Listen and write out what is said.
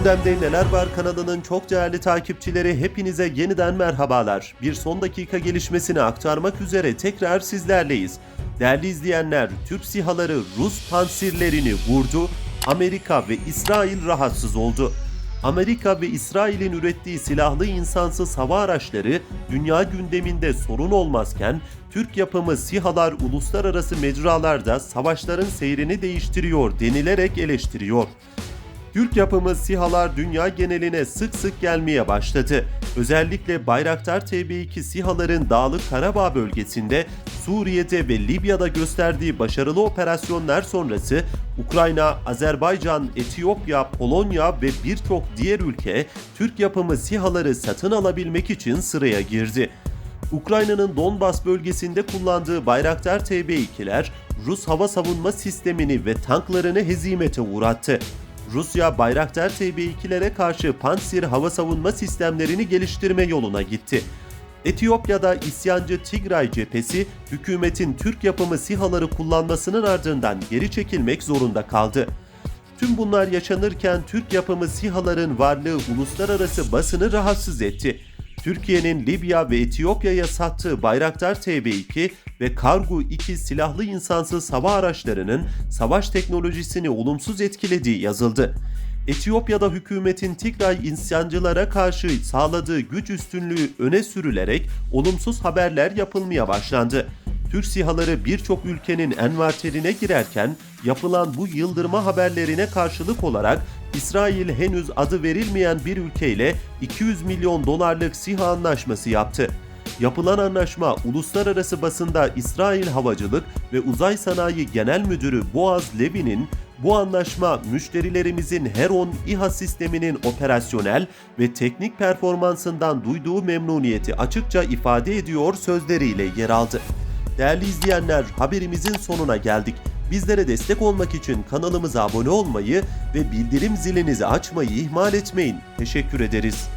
Gündemde Neler Var kanalının çok değerli takipçileri hepinize yeniden merhabalar. Bir son dakika gelişmesini aktarmak üzere tekrar sizlerleyiz. Değerli izleyenler, Türk SİHA'ları Rus pansirlerini vurdu, Amerika ve İsrail rahatsız oldu. Amerika ve İsrail'in ürettiği silahlı insansız hava araçları dünya gündeminde sorun olmazken Türk yapımı SİHA'lar uluslararası mecralarda savaşların seyrini değiştiriyor denilerek eleştiriyor. Türk yapımı SİHA'lar dünya geneline sık sık gelmeye başladı. Özellikle Bayraktar TB2 SİHA'ların Dağlık Karabağ bölgesinde, Suriye'de ve Libya'da gösterdiği başarılı operasyonlar sonrası Ukrayna, Azerbaycan, Etiyopya, Polonya ve birçok diğer ülke Türk yapımı SİHA'ları satın alabilmek için sıraya girdi. Ukrayna'nın Donbas bölgesinde kullandığı Bayraktar TB2'ler Rus hava savunma sistemini ve tanklarını hezimete uğrattı. Rusya Bayraktar TB2'lere karşı Pansir hava savunma sistemlerini geliştirme yoluna gitti. Etiyopya'da isyancı Tigray cephesi hükümetin Türk yapımı SİHA'ları kullanmasının ardından geri çekilmek zorunda kaldı. Tüm bunlar yaşanırken Türk yapımı SİHA'ların varlığı uluslararası basını rahatsız etti. Türkiye'nin Libya ve Etiyopya'ya sattığı Bayraktar TB2 ve Kargu 2 silahlı insansız hava araçlarının savaş teknolojisini olumsuz etkilediği yazıldı. Etiyopya'da hükümetin Tigray isyancılara karşı sağladığı güç üstünlüğü öne sürülerek olumsuz haberler yapılmaya başlandı. Türk SİHA'ları birçok ülkenin envanterine girerken yapılan bu yıldırma haberlerine karşılık olarak İsrail henüz adı verilmeyen bir ülkeyle 200 milyon dolarlık SİHA anlaşması yaptı. Yapılan anlaşma uluslararası basında İsrail Havacılık ve Uzay Sanayi Genel Müdürü Boaz Levi'nin bu anlaşma müşterilerimizin Heron İHA sisteminin operasyonel ve teknik performansından duyduğu memnuniyeti açıkça ifade ediyor sözleriyle yer aldı. Değerli izleyenler haberimizin sonuna geldik. Bizlere destek olmak için kanalımıza abone olmayı ve bildirim zilinizi açmayı ihmal etmeyin. Teşekkür ederiz.